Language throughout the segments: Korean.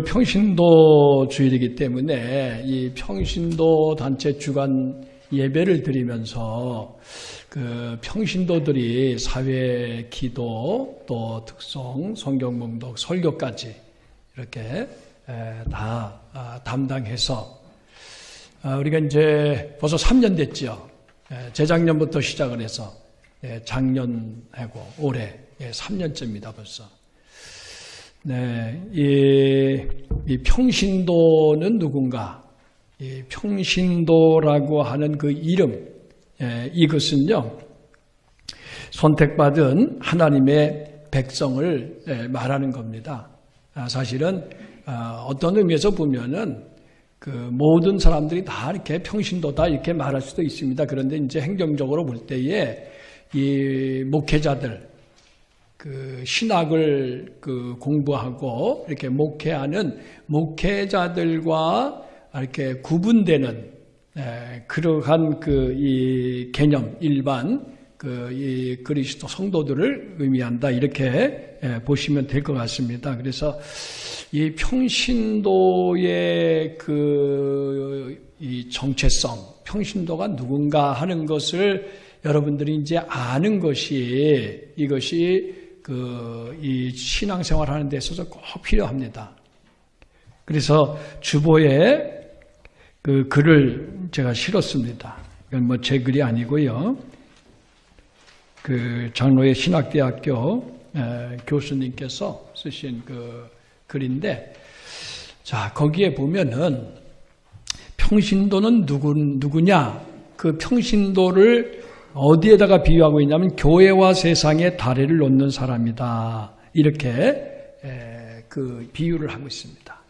그 평신도 주일이기 때문에 이 평신도 단체 주간 예배를 드리면서 그 평신도들이 사회 기도 또 특송, 성경 봉독, 설교까지 이렇게 다 아, 담당해서 아, 우리가 이제 벌써 3년 됐죠. 재작년부터 시작을 해서 작년하고 올해 3년째입니다 벌써. 네, 이, 이 평신도는 누군가? 이 평신도라고 하는 그 이름, 예, 이것은요, 선택받은 하나님의 백성을 예, 말하는 겁니다. 아, 사실은 아, 어떤 의미에서 보면은 그 모든 사람들이 다 이렇게 평신도다 이렇게 말할 수도 있습니다. 그런데 이제 행정적으로 볼 때에 이 목회자들, 그 신학을 그 공부하고 이렇게 목회하는 목회자들과 이렇게 구분되는 그러한 그 이 개념 일반 그 이 그리스도 성도들을 의미한다 이렇게 보시면 될 것 같습니다. 그래서 이 평신도의 그 이 정체성, 평신도가 누군가 하는 것을 여러분들이 이제 아는 것이 이것이 그 이 신앙생활 하는 데 있어서 꼭 필요합니다. 그래서 주보에 그 글을 제가 실었습니다. 이건 뭐 제 글이 아니고요. 그 장로의 신학대학교 교수님께서 쓰신 그 글인데, 자 거기에 보면은 평신도는 누구 누구냐? 그 평신도를 어디에다가 비유하고 있냐면 교회와 세상의 다리를 놓는 사람이다. 이렇게 그 비유를 하고 있습니다.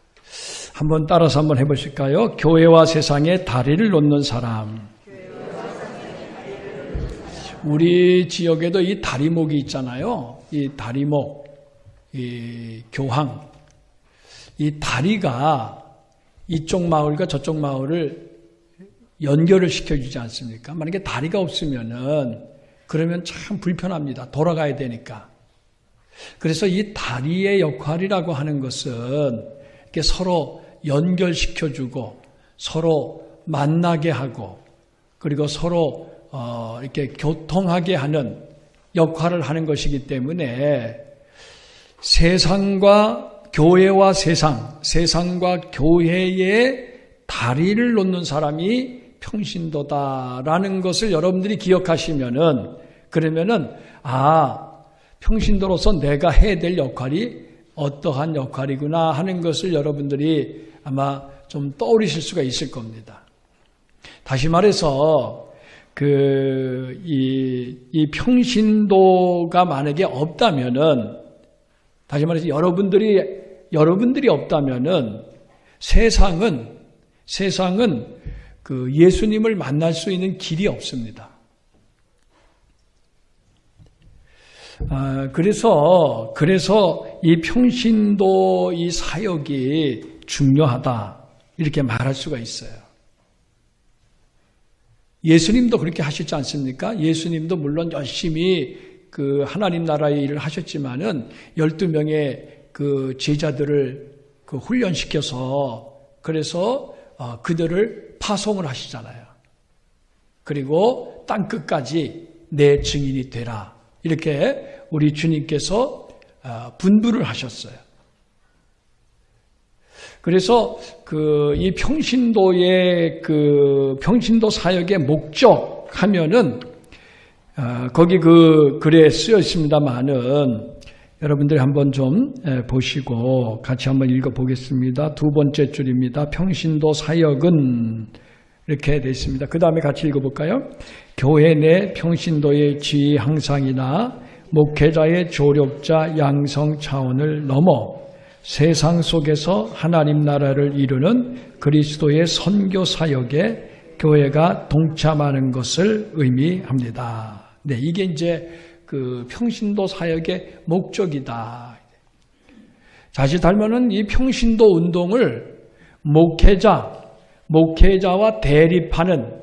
한번 따라서 한번 해보실까요? 교회와 세상의 다리를 놓는 사람. 우리 지역에도 이 다리목이 있잖아요. 이 다리목, 이 교황. 이 다리가 이쪽 마을과 저쪽 마을을 연결을 시켜주지 않습니까? 만약에 다리가 없으면은 그러면 참 불편합니다. 돌아가야 되니까. 그래서 이 다리의 역할이라고 하는 것은 이렇게 서로 연결시켜주고 서로 만나게 하고 그리고 서로 어 이렇게 교통하게 하는 역할을 하는 것이기 때문에 세상과 교회와 세상, 세상과 교회의 다리를 놓는 사람이 평신도다라는 것을 여러분들이 기억하시면은 그러면은 아 평신도로서 내가 해야 될 역할이 어떠한 역할이구나 하는 것을 여러분들이 아마 좀 떠올리실 수가 있을 겁니다. 다시 말해서 그이 이 평신도가 만약에 없다면은 다시 말해서 여러분들이 여러분들이 없다면은 세상은 세상은 그 예수님을 만날 수 있는 길이 없습니다. 아, 그래서 그래서 이 평신도 이 사역이 중요하다 이렇게 말할 수가 있어요. 예수님도 그렇게 하셨지 않습니까? 예수님도 물론 열심히 그 하나님 나라의 일을 하셨지만은 12명의 그 제자들을 그 훈련시켜서 그래서 어, 그들을 파송을 하시잖아요. 그리고 땅 끝까지 내 증인이 되라. 이렇게 우리 주님께서 어, 분부를 하셨어요. 그래서 그 이 평신도의 그 평신도 사역의 목적 하면은 어, 거기 그 글에 쓰여 있습니다만은 여러분들이 한번 좀 보시고 같이 한번 읽어 보겠습니다. 두 번째 줄입니다. 평신도 사역은 이렇게 되어 있습니다. 그 다음에 같이 읽어 볼까요? 교회 내 평신도의 지위 향상이나 목회자의 조력자 양성 차원을 넘어 세상 속에서 하나님 나라를 이루는 그리스도의 선교 사역에 교회가 동참하는 것을 의미합니다. 네, 이게 이제 그 평신도 사역의 목적이다. 자칫 닮으는 이 평신도 운동을 목회자, 목회자와 대립하는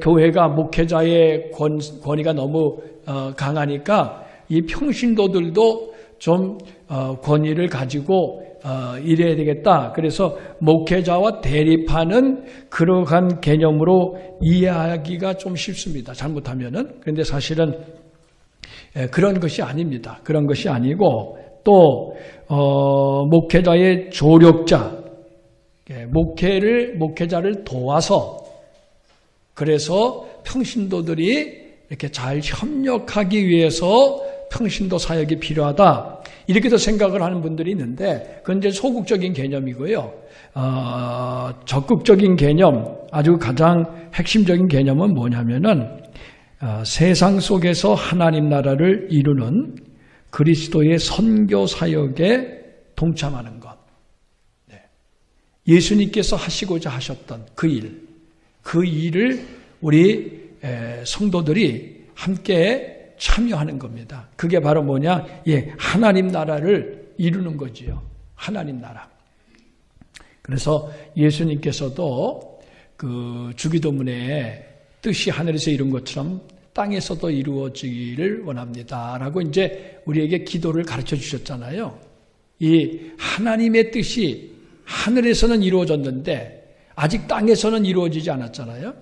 교회가 목회자의 권, 권위가 너무 어, 강하니까 이 평신도들도 좀 어, 권위를 가지고 어, 이래야 되겠다. 그래서 목회자와 대립하는 그러한 개념으로 이해하기가 좀 쉽습니다. 잘못하면은. 그런데 사실은 예, 그런 것이 아닙니다. 그런 것이 아니고 또 어, 목회자의 조력자, 예, 목회를 목회자를 도와서 그래서 평신도들이 이렇게 잘 협력하기 위해서 평신도 사역이 필요하다. 이렇게도 생각을 하는 분들이 있는데 그건 이제 소극적인 개념이고요. 어, 적극적인 개념, 아주 가장 핵심적인 개념은 뭐냐면은 어, 세상 속에서 하나님 나라를 이루는 그리스도의 선교 사역에 동참하는 것. 네. 예수님께서 하시고자 하셨던 그 일, 그 일을 우리 성도들이 함께 참여하는 겁니다. 그게 바로 뭐냐? 예, 하나님 나라를 이루는 거지요. 하나님 나라. 그래서 예수님께서도 그 주기도문에 뜻이 하늘에서 이룬 것처럼 땅에서도 이루어지기를 원합니다. 라고 이제 우리에게 기도를 가르쳐 주셨잖아요. 이 하나님의 뜻이 하늘에서는 이루어졌는데 아직 땅에서는 이루어지지 않았잖아요.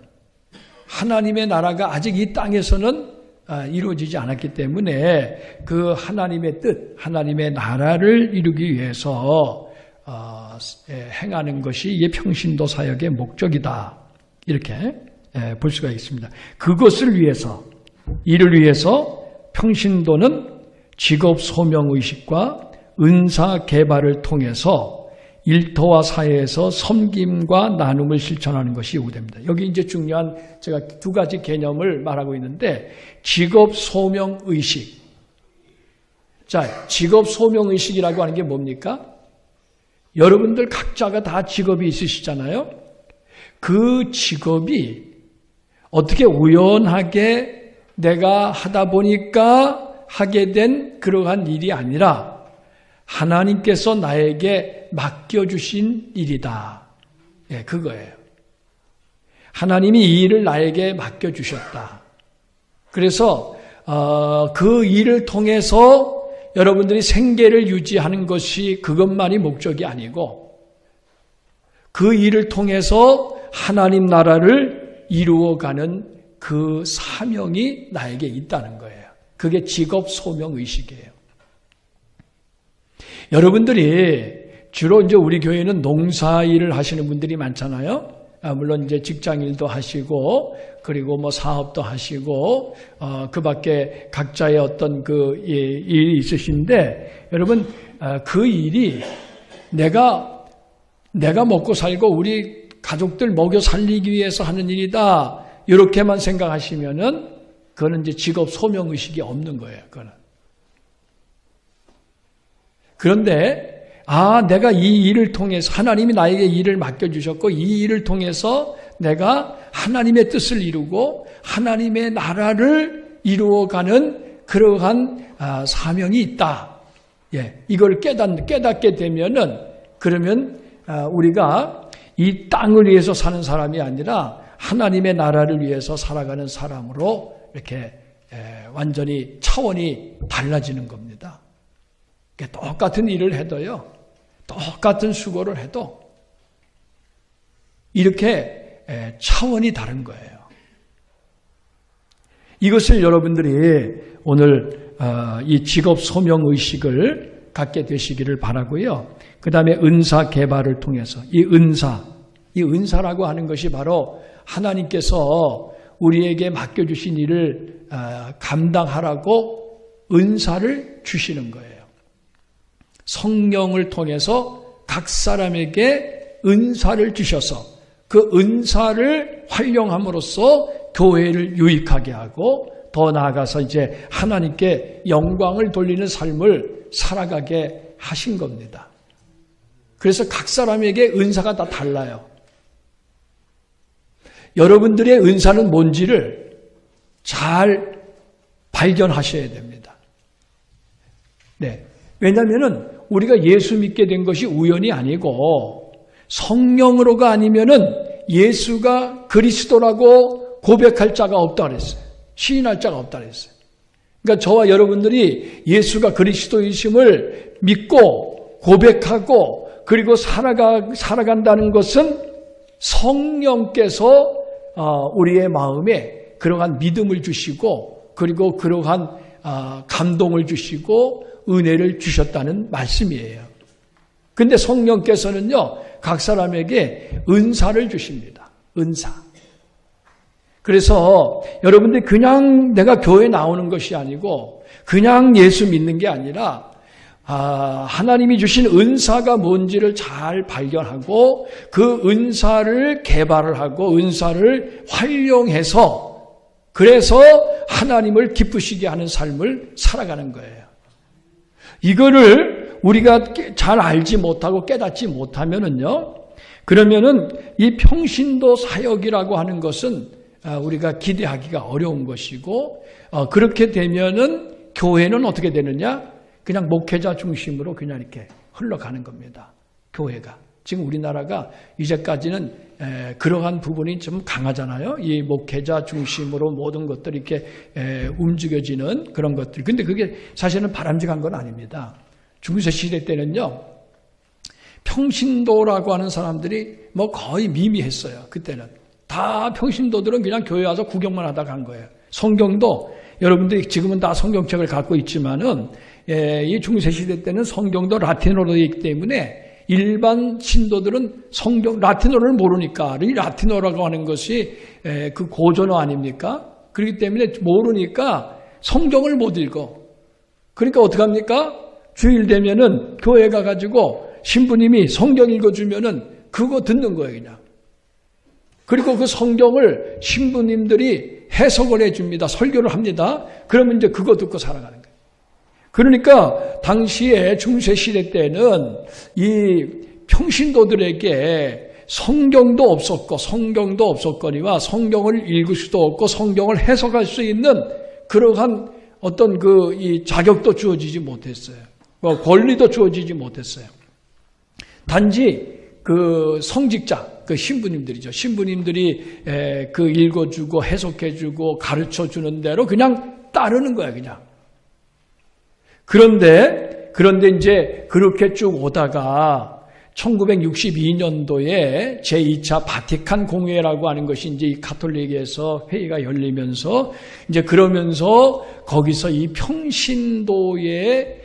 하나님의 나라가 아직 이 땅에서는 아, 이루어지지 않았기 때문에 그 하나님의 뜻, 하나님의 나라를 이루기 위해서 어, 행하는 것이 이 평신도 사역의 목적이다. 이렇게 볼 수가 있습니다. 그것을 위해서, 이를 위해서 평신도는 직업 소명 의식과 은사 개발을 통해서 일터와 사회에서 섬김과 나눔을 실천하는 것이 요구됩니다. 여기 이제 중요한 제가 두 가지 개념을 말하고 있는데 직업 소명 의식. 자, 직업 소명 의식이라고 하는 게 뭡니까? 여러분들 각자가 다 직업이 있으시잖아요. 그 직업이 어떻게 우연하게 내가 하다 보니까 하게 된 그러한 일이 아니라 하나님께서 나에게 맡겨주신 일이다. 예, 그거예요. 하나님이 이 일을 나에게 맡겨주셨다. 그래서 어, 그 일을 통해서 여러분들이 생계를 유지하는 것이 그것만이 목적이 아니고 그 일을 통해서 하나님 나라를 이루어가는 그 사명이 나에게 있다는 거예요. 그게 직업 소명 의식이에요. 여러분들이 주로 이제 우리 교회는 농사 일을 하시는 분들이 많잖아요. 아, 물론 이제 직장 일도 하시고 그리고 뭐 사업도 하시고 어, 그밖에 각자의 어떤 그 일이 있으신데 여러분 어, 그 일이 내가 내가 먹고 살고 우리 가족들 먹여 살리기 위해서 하는 일이다 이렇게만 생각하시면은 그거는 이제 직업 소명 의식이 없는 거예요. 그거는 그런데 아, 내가 이 일을 통해서 하나님이 나에게 일을 맡겨 주셨고 이 일을 통해서 내가 하나님의 뜻을 이루고 하나님의 나라를 이루어가는 그러한 아, 사명이 있다. 예, 이걸 깨닫, 깨닫게 되면은 그러면 아, 우리가 이 땅을 위해서 사는 사람이 아니라 하나님의 나라를 위해서 살아가는 사람으로 이렇게 완전히 차원이 달라지는 겁니다. 똑같은 일을 해도요, 똑같은 수고를 해도 이렇게 차원이 다른 거예요. 이것을 여러분들이 오늘 어, 이 직업 소명 의식을 갖게 되시기를 바라고요. 그 다음에 은사 개발을 통해서 이 은사, 이 은사라고 하는 것이 바로 하나님께서 우리에게 맡겨주신 일을 어, 감당하라고 은사를 주시는 거예요. 성령을 통해서 각 사람에게 은사를 주셔서 그 은사를 활용함으로써 교회를 유익하게 하고 더 나아가서 이제 하나님께 영광을 돌리는 삶을 살아가게 하신 겁니다. 그래서 각 사람에게 은사가 다 달라요. 여러분들의 은사는 뭔지를 잘 발견하셔야 됩니다. 네. 왜냐하면은 우리가 예수 믿게 된 것이 우연이 아니고 성령으로가 아니면은 예수가 그리스도라고 고백할 자가 없다 그랬어요. 시인할 자가 없다 그랬어요. 그러니까 저와 여러분들이 예수가 그리스도이심을 믿고 고백하고 그리고 살아가, 살아간다는 것은 성령께서 어, 우리의 마음에 그러한 믿음을 주시고 그리고 그러한 아, 감동을 주시고 은혜를 주셨다는 말씀이에요. 근데 성령께서는요, 각 사람에게 은사를 주십니다. 은사. 그래서 여러분들 그냥 내가 교회 나오는 것이 아니고 그냥 예수 믿는 게 아니라 아, 하나님이 주신 은사가 뭔지를 잘 발견하고 그 은사를 개발을 하고 은사를 활용해서 그래서 하나님을 기쁘시게 하는 삶을 살아가는 거예요. 이거를 우리가 잘 알지 못하고 깨닫지 못하면은요, 그러면은 이 평신도 사역이라고 하는 것은 아, 우리가 기대하기가 어려운 것이고, 어, 그렇게 되면은 교회는 어떻게 되느냐? 그냥 목회자 중심으로 그냥 이렇게 흘러가는 겁니다. 교회가. 지금 우리나라가 이제까지는 에, 그러한 부분이 좀 강하잖아요. 이 목회자 중심으로 모든 것들이 이렇게 에, 움직여지는 그런 것들. 근데 그게 사실은 바람직한 건 아닙니다. 중세 시대 때는요, 평신도라고 하는 사람들이 뭐 거의 미미했어요. 그때는. 다 평신도들은 그냥 교회 와서 구경만 하다 간 거예요. 성경도 여러분들이 지금은 다 성경책을 갖고 있지만은 예, 이 중세 시대 때는 성경도 라틴어로 되어 있기 때문에 일반 신도들은 성경 라틴어를 모르니까 이 라틴어라고 하는 것이 에, 그 고전어 아닙니까? 그렇기 때문에 모르니까 성경을 못 읽어. 그러니까 어떻게 합니까? 주일 되면은 교회 가가지고 신부님이 성경 읽어주면은 그거 듣는 거예요, 그냥. 그리고 그 성경을 신부님들이 해석을 해줍니다. 설교를 합니다. 그러면 이제 그거 듣고 살아가는. 그러니까 당시에 중세 시대 때는 이 평신도들에게 성경도 없었고 성경도 없었거니와 성경을 읽을 수도 없고 성경을 해석할 수 있는 그러한 어떤 그 이 자격도 주어지지 못했어요. 뭐 권리도 주어지지 못했어요. 단지 그 성직자, 그 신부님들이죠. 신부님들이 그 읽어주고 해석해주고 가르쳐주는 대로 그냥 따르는 거야, 그냥. 그런데, 그런데 이제 그렇게 쭉 오다가 1962년도에 제2차 바티칸 공회라고 하는 것이 이제 이 가톨릭에서 회의가 열리면서 이제 그러면서 거기서 이 평신도의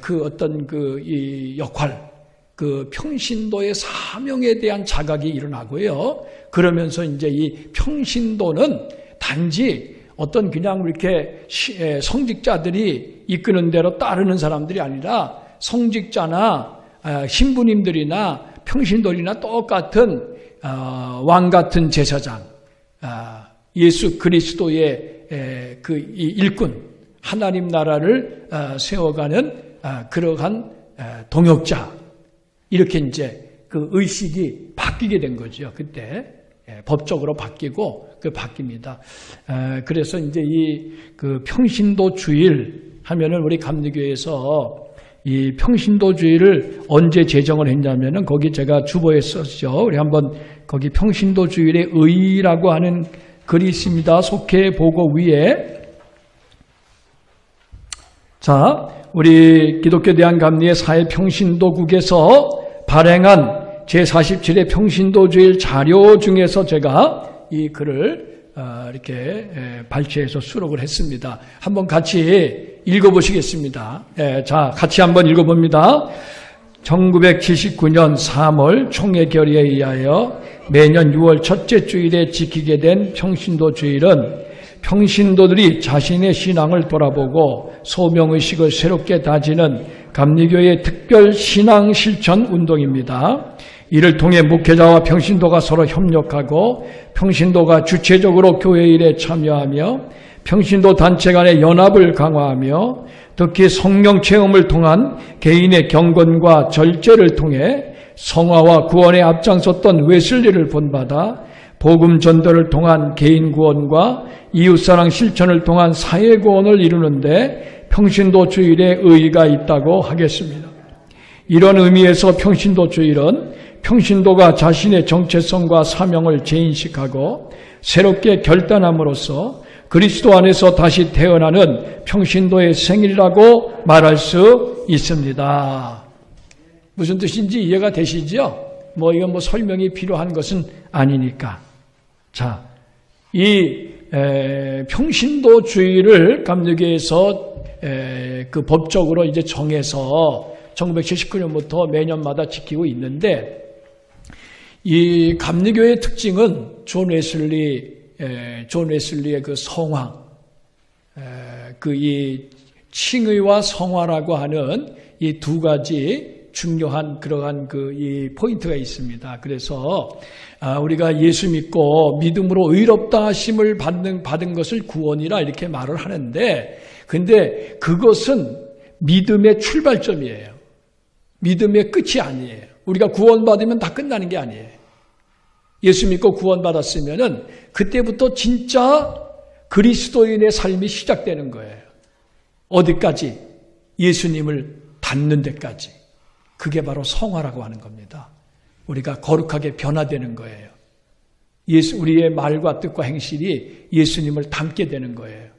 그 어떤 그 이 역할, 그 평신도의 사명에 대한 자각이 일어나고요. 그러면서 이제 이 평신도는 단지 어떤 그냥 이렇게 성직자들이 이끄는 대로 따르는 사람들이 아니라 성직자나 아, 신부님들이나 평신도이나 똑같은 아, 왕 같은 제사장, 아, 예수 그리스도의 그 일꾼, 하나님 나라를 세워가는 그러한 동역자 이렇게 이제 그 의식이 바뀌게 된 거죠. 그때 예, 법적으로 바뀌고 그 바뀝니다. 그래서 이제 이 그 평신도 주일 하면은 우리 감리교에서 이 평신도주의를 언제 제정을 했냐면은 거기 제가 주보에 썼죠. 우리 한번 거기 평신도주의의 의라고 하는 글이 있습니다. 속해 보고 위에 자, 우리 기독교 대한 감리의 사회 평신도국에서 발행한 제47회 평신도주일 자료 중에서 제가 이 글을 어, 이렇게 발췌해서 수록을 했습니다. 한번 같이 읽어보시겠습니다. 자, 같이 한번 읽어봅니다. 1979년 3월 총회 결의에 의하여 매년 6월 첫째 주일에 지키게 된 평신도 주일은 평신도들이 자신의 신앙을 돌아보고 소명의식을 새롭게 다지는 감리교의 특별 신앙 실천 운동입니다. 이를 통해 목회자와 평신도가 서로 협력하고 평신도가 주체적으로 교회 일에 참여하며 평신도 단체 간의 연합을 강화하며 특히 성령 체험을 통한 개인의 경건과 절제를 통해 성화와 구원에 앞장섰던 웨슬리를 본받아 복음 전도를 통한 개인 구원과 이웃사랑 실천을 통한 사회 구원을 이루는데 평신도 주일에 의의가 있다고 하겠습니다. 이런 의미에서 평신도 주일은 평신도가 자신의 정체성과 사명을 재인식하고 새롭게 결단함으로써 그리스도 안에서 다시 태어나는 평신도의 생일이라고 말할 수 있습니다. 무슨 뜻인지 이해가 되시죠? 뭐 이건 뭐 설명이 필요한 것은 아니니까. 자, 이 에, 평신도주의를 감리교에서 에, 그 법적으로 이제 정해서 1979년부터 매년마다 지키고 있는데 이 감리교의 특징은 존 웨슬리 에, 존 웨슬리의 그 성황 그이 칭의와 성화라고 하는 이 두 가지 중요한 그러한 그 이 포인트가 있습니다. 그래서 아, 우리가 예수 믿고 믿음으로 의롭다 하심을 받는 받은 것을 구원이라 이렇게 말을 하는데 근데 그것은 믿음의 출발점이에요. 믿음의 끝이 아니에요. 우리가 구원받으면 다 끝나는 게 아니에요. 예수 믿고 구원받았으면은 그때부터 진짜 그리스도인의 삶이 시작되는 거예요. 어디까지? 예수님을 닮는 데까지. 그게 바로 성화라고 하는 겁니다. 우리가 거룩하게 변화되는 거예요. 예수, 우리의 말과 뜻과 행실이 예수님을 닮게 되는 거예요.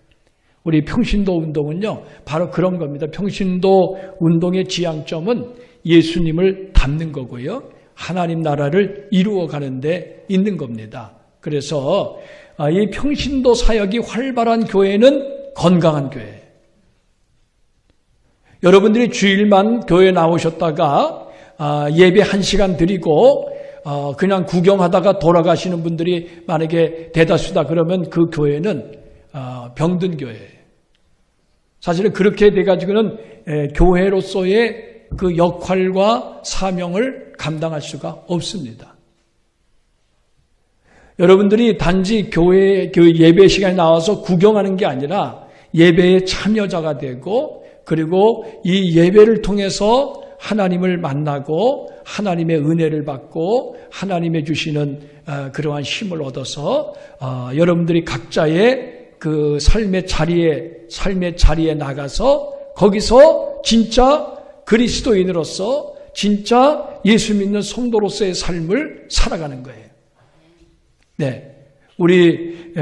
우리 평신도 운동은요, 바로 그런 겁니다. 평신도 운동의 지향점은 예수님을 닮는 거고요. 하나님 나라를 이루어 가는데 있는 겁니다. 그래서 아, 이 평신도 사역이 활발한 교회는 건강한 교회. 여러분들이 주일만 교회 나오셨다가 아, 예배 한 시간 드리고 어, 그냥 구경하다가 돌아가시는 분들이 만약에 대다수다 그러면 그 교회는 어, 병든 교회예요. 사실은 그렇게 돼가지고는 교회로서의 그 역할과 사명을 감당할 수가 없습니다. 여러분들이 단지 교회 그 예배 시간에 나와서 구경하는 게 아니라 예배의 참여자가 되고 그리고 이 예배를 통해서 하나님을 만나고 하나님의 은혜를 받고 하나님의 주시는 어, 그러한 힘을 얻어서 어, 여러분들이 각자의 그 삶의 자리에 삶의 자리에 나가서 거기서 진짜 그리스도인으로서 진짜 예수 믿는 성도로서의 삶을 살아가는 거예요. 네. 우리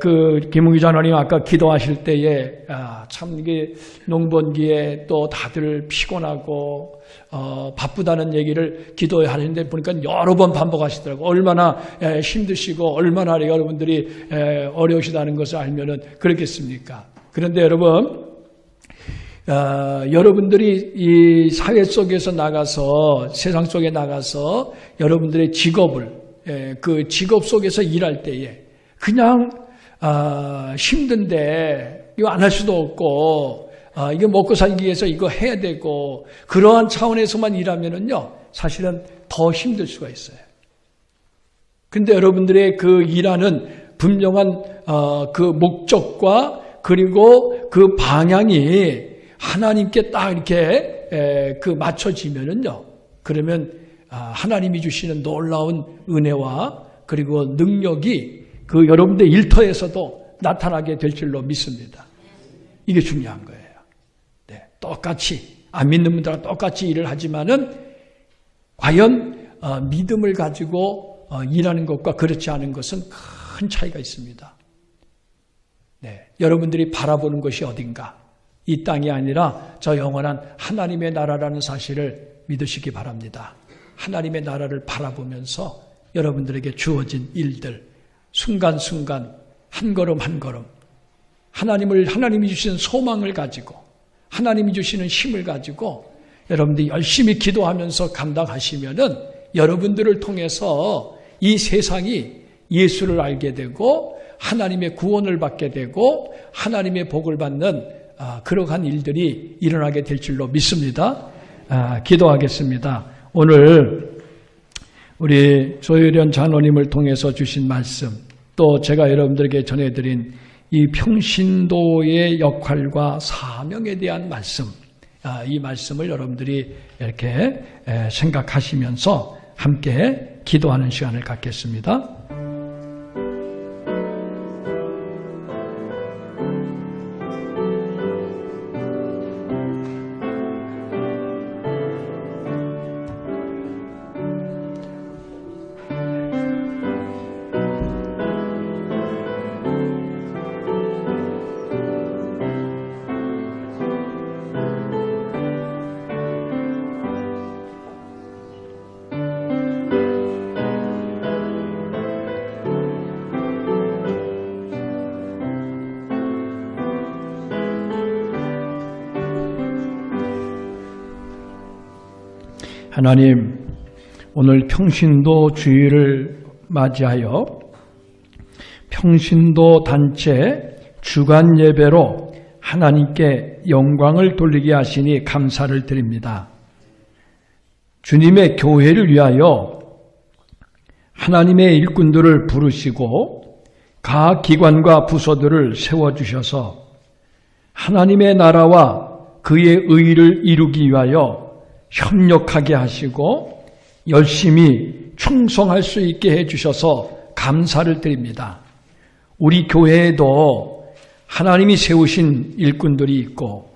그 김웅기 장로님 아까 기도하실 때에 아, 참 이게 농번기에 또 다들 피곤하고 어, 바쁘다는 얘기를 기도해 하는데 보니까 여러 번 반복하시더라고 얼마나 에, 힘드시고 얼마나 여러분들이 에, 어려우시다는 것을 알면은 그렇겠습니까? 그런데 여러분 어, 여러분들이 이 사회 속에서 나가서 세상 속에 나가서 여러분들의 직업을 예, 그 직업 속에서 일할 때에 그냥 아, 힘든데 이거 안 할 수도 없고 아, 이거 먹고 살기 위해서 이거 해야 되고 그러한 차원에서만 일하면은요 사실은 더 힘들 수가 있어요. 근데 여러분들의 그 일하는 분명한 어, 그 목적과 그리고 그 방향이 하나님께 딱 이렇게 그 맞춰지면은요 그러면 아, 하나님이 주시는 놀라운 은혜와 그리고 능력이 그 여러분들 일터에서도 나타나게 될 줄로 믿습니다. 이게 중요한 거예요. 네, 똑같이 안 믿는 분들과 똑같이 일을 하지만은 과연 어, 믿음을 가지고 어, 일하는 것과 그렇지 않은 것은 큰 차이가 있습니다. 네, 여러분들이 바라보는 것이 어딘가? 이 땅이 아니라 저 영원한 하나님의 나라라는 사실을 믿으시기 바랍니다. 하나님의 나라를 바라보면서 여러분들에게 주어진 일들, 순간순간, 한 걸음 한 걸음, 하나님을, 하나님이 주시는 소망을 가지고, 하나님이 주시는 힘을 가지고, 여러분들이 열심히 기도하면서 감당하시면은 여러분들을 통해서 이 세상이 예수를 알게 되고, 하나님의 구원을 받게 되고, 하나님의 복을 받는 아, 그러한 일들이 일어나게 될 줄로 믿습니다. 아, 기도하겠습니다. 오늘 우리 조혜련 장로님을 통해서 주신 말씀 또 제가 여러분들에게 전해드린 이 평신도의 역할과 사명에 대한 말씀 아, 이 말씀을 여러분들이 이렇게 생각하시면서 함께 기도하는 시간을 갖겠습니다. 하나님, 오늘 평신도 주일을 맞이하여 평신도 단체 주간 예배로 하나님께 영광을 돌리게 하시니 감사를 드립니다. 주님의 교회를 위하여 하나님의 일꾼들을 부르시고 각 기관과 부서들을 세워주셔서 하나님의 나라와 그의 의를 이루기 위하여 협력하게 하시고 열심히 충성할 수 있게 해주셔서 감사를 드립니다. 우리 교회에도 하나님이 세우신 일꾼들이 있고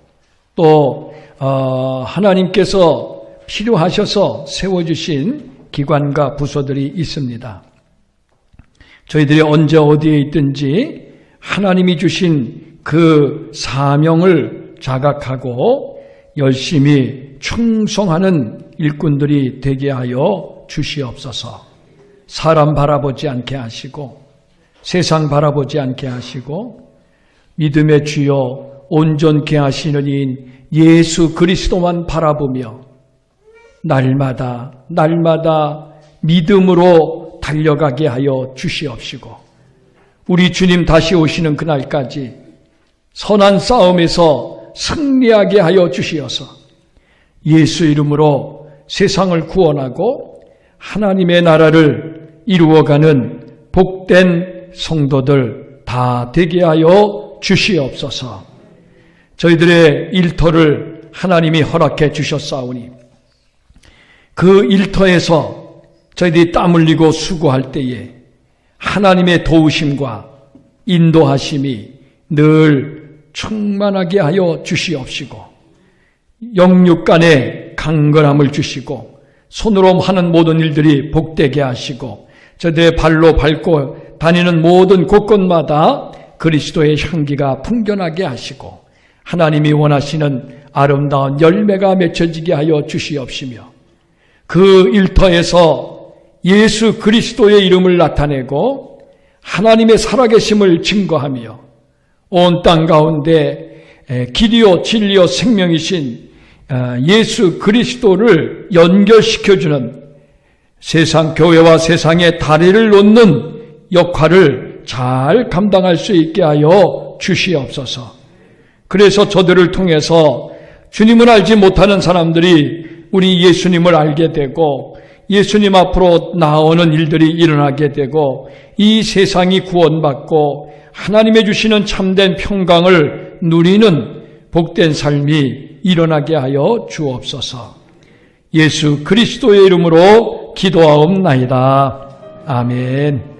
또 어, 하나님께서 필요하셔서 세워주신 기관과 부서들이 있습니다. 저희들이 언제 어디에 있든지 하나님이 주신 그 사명을 자각하고 열심히 충성하는 일꾼들이 되게 하여 주시옵소서. 사람 바라보지 않게 하시고 세상 바라보지 않게 하시고 믿음의 주여 온전케 하시는 이인 예수 그리스도만 바라보며 날마다 날마다 믿음으로 달려가게 하여 주시옵시고 우리 주님 다시 오시는 그날까지 선한 싸움에서 승리하게 하여 주시어서 예수 이름으로 세상을 구원하고 하나님의 나라를 이루어가는 복된 성도들 다 되게 하여 주시옵소서. 저희들의 일터를 하나님이 허락해 주셨사오니 그 일터에서 저희들이 땀 흘리고 수고할 때에 하나님의 도우심과 인도하심이 늘 충만하게 하여 주시옵시고 영육 간에 강건함을 주시고 손으로 하는 모든 일들이 복되게 하시고 저들의 발로 밟고 다니는 모든 곳곳마다 그리스도의 향기가 풍겨나게 하시고 하나님이 원하시는 아름다운 열매가 맺혀지게 하여 주시옵시며 그 일터에서 예수 그리스도의 이름을 나타내고 하나님의 살아계심을 증거하며 온 땅 가운데 길이요 진리요 생명이신 아, 예수 그리스도를 연결시켜주는 세상 교회와 세상의 다리를 놓는 역할을 잘 감당할 수 있게 하여 주시옵소서. 그래서 저들을 통해서 주님을 알지 못하는 사람들이 우리 예수님을 알게 되고 예수님 앞으로 나오는 일들이 일어나게 되고 이 세상이 구원받고 하나님의 주시는 참된 평강을 누리는 복된 삶이 일어나게 하여 주옵소서. 예수 그리스도의 이름으로 기도하옵나이다. 아멘.